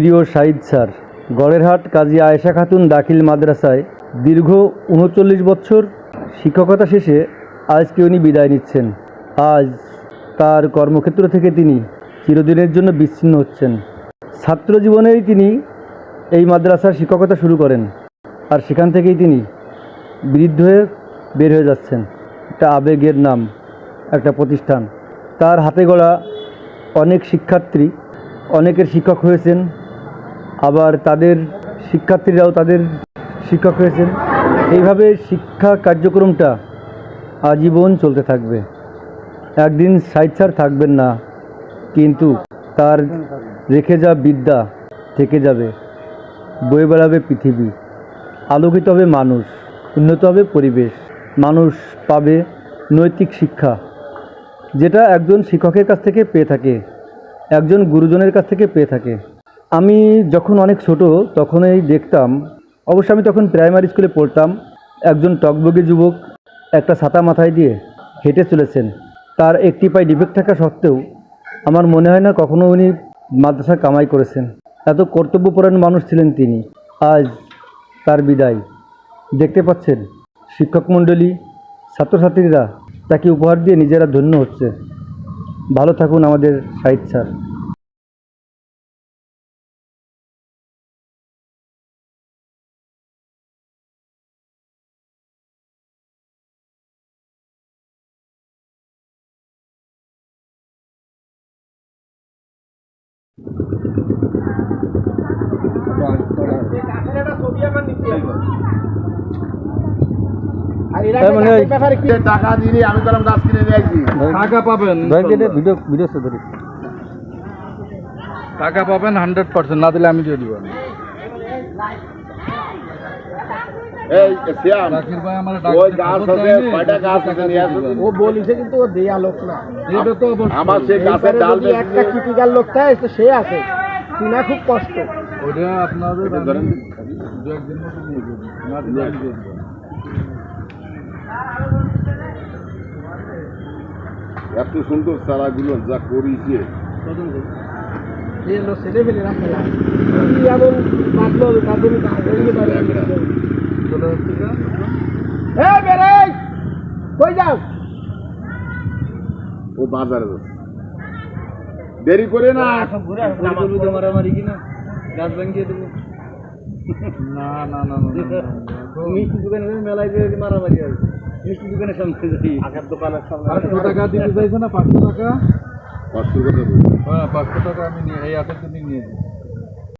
প্রিয় শাহিদ স্যার, গড়েরহাট কাজী আয়েশা খাতুন দাখিল মাদ্রাসায় দীর্ঘ উনচল্লিশ বছর শিক্ষকতা শেষে আজকে উনি বিদায় নিচ্ছেন। আজ তার কর্মক্ষেত্র থেকে তিনি চিরদিনের জন্য বিচ্ছিন্ন হচ্ছেন। ছাত্র জীবনেই তিনি এই মাদ্রাসার শিক্ষকতা শুরু করেন আর সেখান থেকেই তিনি বৃদ্ধ হয়ে বের হয়ে যাচ্ছেন। একটা আবেগের নাম, একটা প্রতিষ্ঠান। তার হাতে গড়া অনেক শিক্ষার্থী, অনেকের শিক্ষক হয়েছেন আবার তাদের শিক্ষার্থীরাও তাদের শিক্ষক হয়েছেন। এইভাবে শিক্ষা কার্যক্রমটা আজীবন চলতে থাকবে। একদিন সাইড স্যার থাকবেন না, কিন্তু তার রেখে যা বিদ্যা থেকে যাবে, বয়ে বেড়াবে পৃথিবী। আলোকিত হবে মানুষ, উন্নত হবে পরিবেশ। মানুষ পাবে নৈতিক শিক্ষা, যেটা একজন শিক্ষকের কাছ থেকে পেয়ে থাকে, একজন গুরুজনের কাছ থেকে পেয়ে থাকে। আমি যখন অনেক ছোট তখনই দেখতাম, অবশ্য আমি তখন প্রাইমারি স্কুলে পড়তাম, একজন টকবগে যুবক একটা ছাতা মাথায় দিয়ে হেঁটে চলেছেন। তার একটি পায়ে ডিফেক্ট থাকা সত্ত্বেও আমার মনে হয় না কখনো উনি মাদ্রাসা কামাই করেছেন। এত কর্তব্যপরায়ণ মানুষ ছিলেন তিনি। আজ তার বিদায়। দেখতে পাচ্ছেন, শিক্ষক মণ্ডলী, ছাত্রছাত্রীরা তাকে উপহার দিয়ে নিজেরা ধন্য হচ্ছে। ভালো থাকুন আমাদের সাহিদ স্যার। টাকা দিলি আমি কলম গাছ কিনে নিয়ে আসি টাকা পাবেন ভিডিও ভিডিও ধরি টাকা পাবেন হান্ড্রেড পার্সেন্ট না দিলে আমি দিয়ে দিব এই শ্যাম ভাই আমার ওই গাছ আছে কয়টা গাছ আছে নিয়ে ও বলিছে কিন্তু ও দেয়া লোক না এটা তো আমার সেই গাছের ডাল একটা ক্রিটিক্যাল লোক থাকে তো সে আছে। কিনা খুব কষ্ট। ওটা আপনাদের ধরেন। দু একদিন মতো নিয়ে এত সুন্দর চারাগুলো যা করিছে। ও বাজারে দেরি করে না। মারামারি কিনা? গাছ ভাঙিয়ে দেবো না না না। মিষ্টি দোকানে মেলায় যে মারামারি হয় মিষ্টি দোকানের সামনে যাই আগের দোকানের সামনে পাঁচশো টাকা দিতে চাইছে না পাঁচশো টাকা পাঁচশো টাকা হ্যাঁ পাঁচশো টাকা আমি নিয়ে এই আটের জন্য নিয়ে যাই